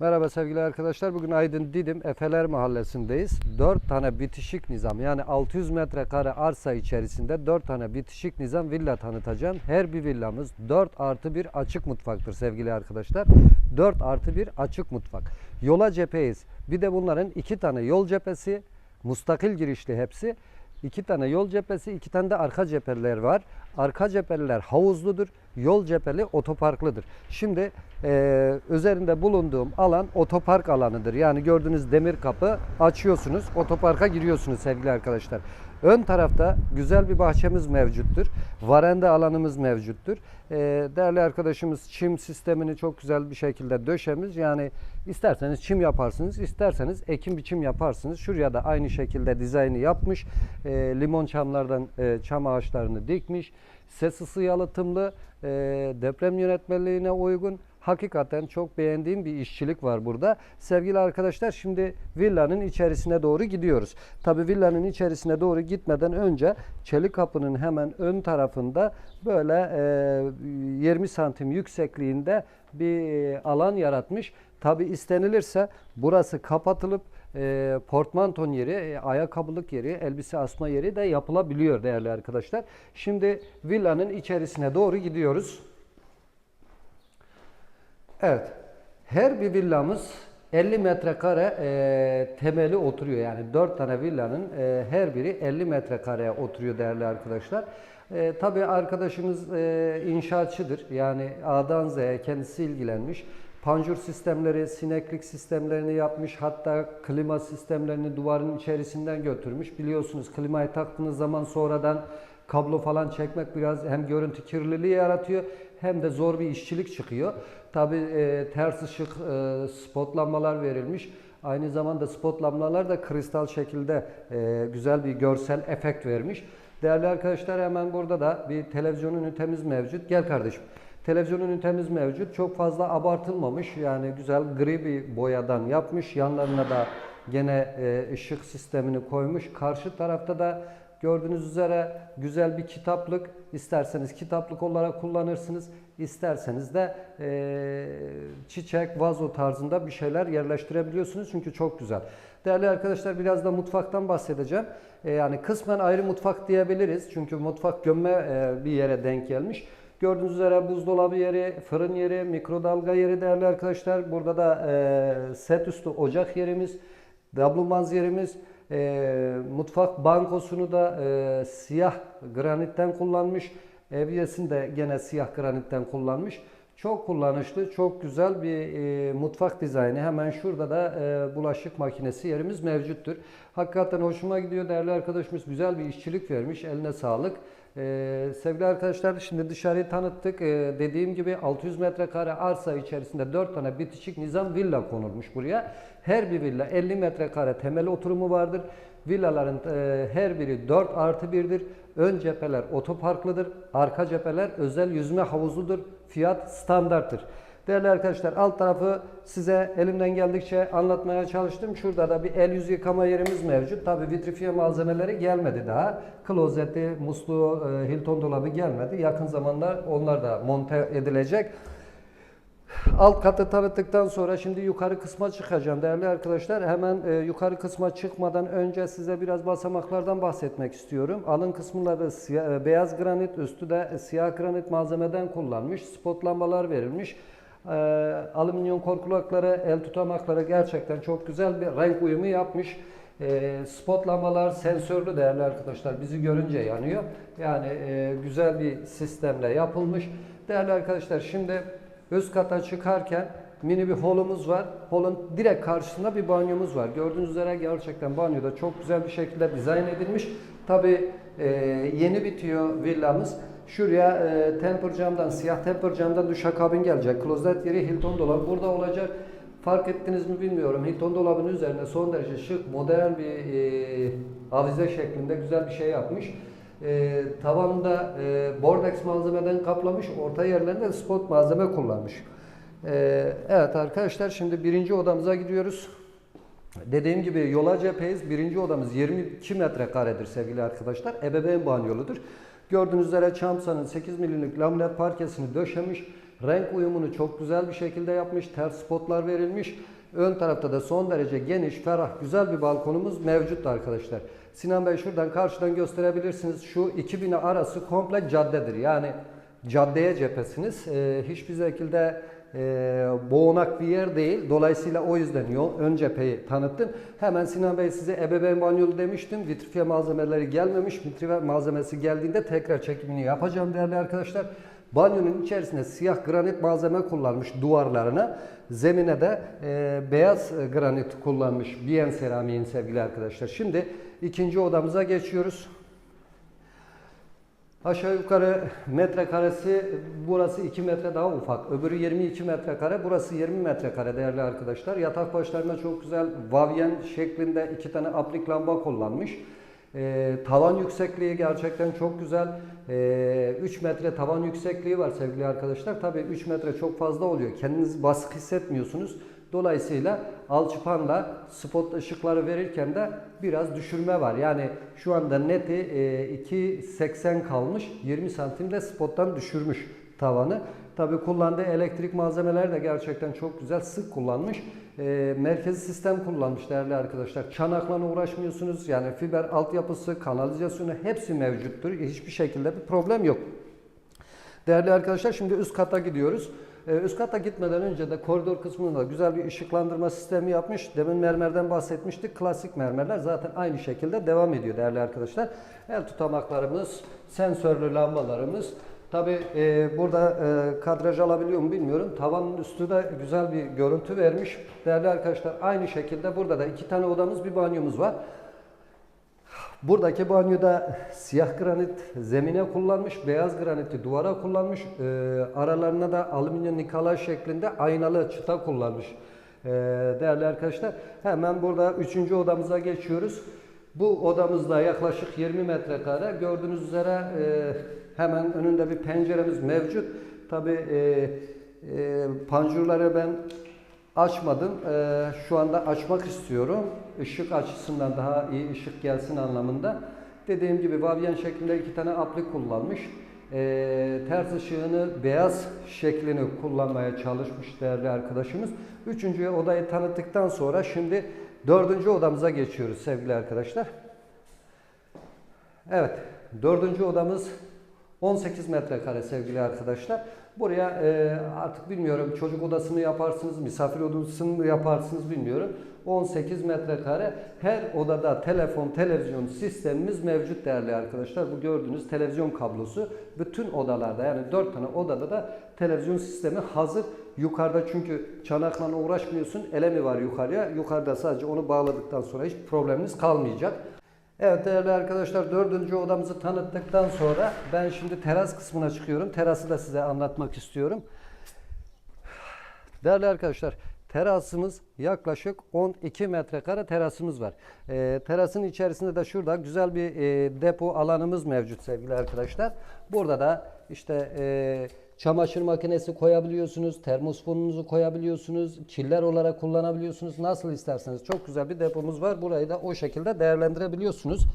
Merhaba sevgili arkadaşlar. Bugün Aydın Didim Efeler Mahallesi'ndeyiz. 4 tane bitişik nizam yani 600 metrekare arsa içerisinde 4 tane bitişik nizam villa tanıtacağım. Her bir villamız 4 artı 1 açık mutfaktır sevgili arkadaşlar. 4 artı 1 açık mutfak. Yola cepheyiz. Bir de bunların 2 tane yol cephesi, mustakil girişli hepsi. İki tane yol cephesi, iki tane de arka cepheler var. Arka cepheler havuzludur, yol cepheli otoparklıdır. Şimdi eee, üzerinde bulunduğum alan otopark alanıdır. Yani gördüğünüz demir kapı açıyorsunuz, otoparka giriyorsunuz sevgili arkadaşlar. Ön tarafta güzel bir bahçemiz mevcuttur. Varanda alanımız mevcuttur. Eee, değerli arkadaşımız çim sistemini çok güzel bir şekilde döşemiş. Yani isterseniz çim yaparsınız, isterseniz ekim biçim yaparsınız. Şuraya da aynı şekilde dizaynı yapmış. Eee, limon çamlardan eee, çam ağaçlarını dikmiş. Ses ısı yalıtımlı, eee, deprem yönetmeliğine uygun. Hakikaten çok beğendiğim bir işçilik var burada. Sevgili arkadaşlar şimdi villanın içerisine doğru gidiyoruz. Tabi villanın içerisine doğru gitmeden önce çelik kapının hemen ön tarafında böyle eee, 20 santim yüksekliğinde bir eee, alan yaratmış. Tabi istenilirse burası kapatılıp e, portmanton yeri, e, ayakkabılık yeri, elbise asma yeri de yapılabiliyor değerli arkadaşlar. Şimdi villanın içerisine doğru gidiyoruz. Evet. Her bir villamız 50 metrekare e, temeli oturuyor. Yani 4 tane villanın e, her biri 50 metrekareye oturuyor değerli arkadaşlar. E, tabii arkadaşımız e, inşaatçıdır. Yani A'dan Z'ye kendisi ilgilenmiş. Panjur sistemleri, sineklik sistemlerini yapmış. Hatta klima sistemlerini duvarın içerisinden götürmüş. Biliyorsunuz klimayı taktığınız zaman sonradan kablo falan çekmek biraz hem görüntü kirliliği yaratıyor hem de zor bir işçilik çıkıyor. Tabi ters ışık e, spot lambalar verilmiş. Aynı zamanda spot lambalar da kristal şekilde e, güzel bir görsel efekt vermiş. Değerli arkadaşlar hemen burada da bir televizyon ünitemiz mevcut. Gel kardeşim. Televizyon ünitemiz mevcut. Çok fazla abartılmamış. Yani güzel gri bir boyadan yapmış. Yanlarına da gene e, ışık sistemini koymuş. Karşı tarafta da gördüğünüz üzere güzel bir kitaplık. İsterseniz kitaplık olarak kullanırsınız. İsterseniz de e, çiçek, vazo tarzında bir şeyler yerleştirebiliyorsunuz. Çünkü çok güzel. Değerli arkadaşlar biraz da mutfaktan bahsedeceğim. E, yani kısmen ayrı mutfak diyebiliriz. Çünkü mutfak gömme e, bir yere denk gelmiş. Gördüğünüz üzere buzdolabı yeri, fırın yeri, mikrodalga yeri değerli arkadaşlar. Burada da e, set üstü ocak yerimiz, dablumaz yerimiz, e, mutfak bankosunu da e, siyah granitten kullanmış. Evyesini de gene siyah granitten kullanmış. Çok kullanışlı, çok güzel bir e, mutfak dizaynı. Hemen şurada da e, bulaşık makinesi yerimiz mevcuttur. Hakikaten hoşuma gidiyor değerli arkadaşımız. Güzel bir işçilik vermiş. Eline sağlık. Ee, sevgili arkadaşlar şimdi dışarıyı tanıttık. Ee, dediğim gibi 600 metrekare arsa içerisinde 4 tane bitişik nizam villa konulmuş buraya. Her bir villa 50 metrekare temel oturumu vardır. Villaların e, her biri 4 artı 1'dir. Ön cepheler otoparklıdır. Arka cepheler özel yüzme havuzludur. Fiyat standarttır. Değerli arkadaşlar alt tarafı size elimden geldikçe anlatmaya çalıştım. Şurada da bir el yüz yıkama yerimiz mevcut. Tabi vitrifiye malzemeleri gelmedi daha. Klozeti, musluğu, e, Hilton dolabı gelmedi. Yakın zamanda onlar da monte edilecek. Alt katı tanıttıktan sonra şimdi yukarı kısma çıkacağım değerli arkadaşlar. Hemen e, yukarı kısma çıkmadan önce size biraz basamaklardan bahsetmek istiyorum. Alın kısımları siyah, e, beyaz granit, üstü de siyah granit malzemeden kullanmış. Spot lambalar verilmiş. E, alüminyum korkulakları, el tutamakları gerçekten çok güzel bir renk uyumu yapmış. E, spot lambalar sensörlü değerli arkadaşlar. Bizi görünce yanıyor. Yani e, güzel bir sistemle yapılmış. Değerli arkadaşlar şimdi üst kata çıkarken mini bir holumuz var. Holun direkt karşısında bir banyomuz var. Gördüğünüz üzere gerçekten banyoda çok güzel bir şekilde dizayn edilmiş. Tabi yeni bitiyor villamız. Şuraya e, temper camdan, siyah temper camdan duşakabin gelecek. Klozet yeri Hilton dolabı burada olacak. Fark ettiniz mi bilmiyorum. Hilton dolabının üzerine son derece şık, modern bir e, avize şeklinde güzel bir şey yapmış. E, tavanında e, bordex malzemeden kaplamış, orta yerlerinde spot malzeme kullanmış. E, evet arkadaşlar şimdi birinci odamıza gidiyoruz. Dediğim gibi yola cepheyiz. Birinci odamız 22 metrekaredir sevgili arkadaşlar. Ebeveyn banyoludur. Gördüğünüz üzere Çamsa'nın 8 milimlik laminat parkesini döşemiş. Renk uyumunu çok güzel bir şekilde yapmış. Ters spotlar verilmiş. Ön tarafta da son derece geniş, ferah, güzel bir balkonumuz mevcut arkadaşlar. Sinan Bey şuradan karşıdan gösterebilirsiniz. Şu iki bina arası komple caddedir. Yani caddeye cephesiniz. Ee, hiçbir şekilde e, boğunak bir yer değil. Dolayısıyla o yüzden yol, ön cepheyi tanıttım. Hemen Sinan Bey size ebeveyn banyolu demiştim. Vitrifiye malzemeleri gelmemiş. Vitrifiye malzemesi geldiğinde tekrar çekimini yapacağım değerli arkadaşlar. Banyonun içerisinde siyah granit malzeme kullanmış duvarlarına. Zemine de e, beyaz granit kullanmış Bien seramiğin sevgili arkadaşlar. Şimdi ikinci odamıza geçiyoruz. Aşağı yukarı metrekaresi burası 2 metre daha ufak. Öbürü 22 metrekare. Burası 20 metrekare değerli arkadaşlar. Yatak başlarında çok güzel vavyen şeklinde iki tane aplik lamba kullanmış. Ee, tavan yüksekliği gerçekten çok güzel. Ee, 3 metre tavan yüksekliği var sevgili arkadaşlar. Tabii 3 metre çok fazla oluyor. Kendinizi baskı hissetmiyorsunuz. Dolayısıyla alçıpanla spot ışıkları verirken de biraz düşürme var. Yani şu anda neti e, 2.80 kalmış. 20 santim de spottan düşürmüş tavanı. Tabi kullandığı elektrik malzemeler de gerçekten çok güzel sık kullanmış. E, merkezi sistem kullanmış değerli arkadaşlar. Çanakla uğraşmıyorsunuz. Yani fiber altyapısı, kanalizasyonu hepsi mevcuttur. Hiçbir şekilde bir problem yok. Değerli arkadaşlar şimdi üst kata gidiyoruz. Ee, Üst kata gitmeden önce de koridor kısmında güzel bir ışıklandırma sistemi yapmış. Demin mermerden bahsetmiştik. Klasik mermerler zaten aynı şekilde devam ediyor değerli arkadaşlar. El tutamaklarımız, sensörlü lambalarımız. Tabi burada e, kadraj alabiliyor mu bilmiyorum. Tavanın üstü de güzel bir görüntü vermiş. Değerli arkadaşlar aynı şekilde burada da iki tane odamız bir banyomuz var. Buradaki banyoda siyah granit zemine kullanmış, beyaz graniti duvara kullanmış, e, aralarına da alüminyum nikalaj şeklinde aynalı çıta kullanmış. E, değerli arkadaşlar, hemen burada üçüncü odamıza geçiyoruz. Bu odamızda yaklaşık 20 metrekare. Gördüğünüz üzere e, hemen önünde bir penceremiz mevcut. Tabi e, e, panjurları ben Açmadım. Ee, şu anda açmak istiyorum. Işık açısından daha iyi ışık gelsin anlamında. Dediğim gibi vavyen şeklinde iki tane aplik kullanmış. Ee, ters ışığını beyaz şeklini kullanmaya çalışmış değerli arkadaşımız. Üçüncü odayı tanıttıktan sonra şimdi dördüncü odamıza geçiyoruz sevgili arkadaşlar. Evet, dördüncü odamız 18 metrekare sevgili arkadaşlar. Buraya e, artık bilmiyorum çocuk odasını yaparsınız, misafir odasını mı yaparsınız bilmiyorum. 18 metrekare. Her odada telefon, televizyon sistemimiz mevcut değerli arkadaşlar. Bu gördüğünüz televizyon kablosu bütün odalarda yani 4 tane odada da televizyon sistemi hazır. Yukarıda çünkü çanakla uğraşmıyorsun. Elemi var yukarıya. Yukarıda sadece onu bağladıktan sonra hiç probleminiz kalmayacak. Evet değerli arkadaşlar dördüncü odamızı tanıttıktan sonra ben şimdi teras kısmına çıkıyorum. Terası da size anlatmak istiyorum. Değerli arkadaşlar terasımız yaklaşık 12 metrekare terasımız var. Ee, terasın içerisinde de şurada güzel bir e, depo alanımız mevcut sevgili arkadaşlar. Burada da işte e, çamaşır makinesi koyabiliyorsunuz, termosfonunuzu koyabiliyorsunuz, çiller olarak kullanabiliyorsunuz. Nasıl isterseniz çok güzel bir depomuz var. Burayı da o şekilde değerlendirebiliyorsunuz.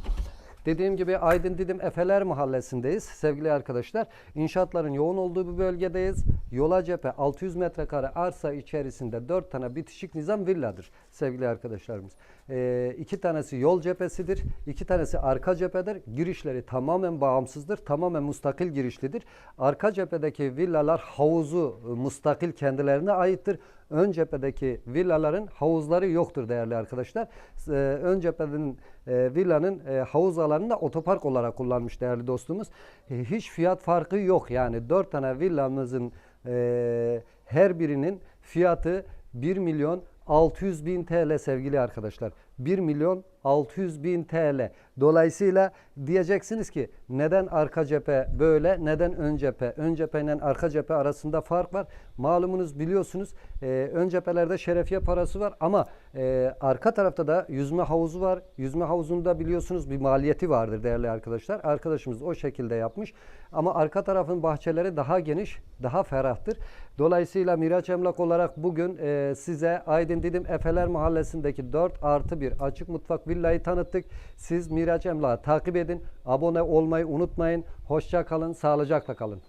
Dediğim gibi Aydın Didim Efeler Mahallesi'ndeyiz sevgili arkadaşlar. İnşaatların yoğun olduğu bir bölgedeyiz. Yola cephe 600 metrekare arsa içerisinde 4 tane bitişik nizam villadır sevgili arkadaşlarımız. Ee, iki tanesi yol cephesidir, iki tanesi arka cephedir. Girişleri tamamen bağımsızdır, tamamen mustakil girişlidir. Arka cephedeki villalar havuzu e, mustakil kendilerine aittir. Ön cephedeki villaların havuzları yoktur değerli arkadaşlar. Ee, ön cephenin e, villanın e, havuz alanını da otopark olarak kullanmış değerli dostumuz. E, hiç fiyat farkı yok yani 4 tane villamızın e, her birinin fiyatı 1 milyon 600 bin TL sevgili arkadaşlar. 1 milyon 600 bin TL. Dolayısıyla diyeceksiniz ki neden arka cephe böyle, neden ön cephe? Ön cephe ile arka cephe arasında fark var. Malumunuz biliyorsunuz e, ön cephelerde şerefiye parası var ama e, arka tarafta da yüzme havuzu var. Yüzme havuzunda biliyorsunuz bir maliyeti vardır değerli arkadaşlar. Arkadaşımız o şekilde yapmış. Ama arka tarafın bahçeleri daha geniş, daha ferahtır. Dolayısıyla Miraç Emlak olarak bugün e, size Aydın Didim Efeler Mahallesi'ndeki 4 artı 1 açık mutfak villayı tanıttık. Siz Miraç Emlak'ı takip edin. Abone olmayı unutmayın. Hoşça kalın, sağlıcakla kalın.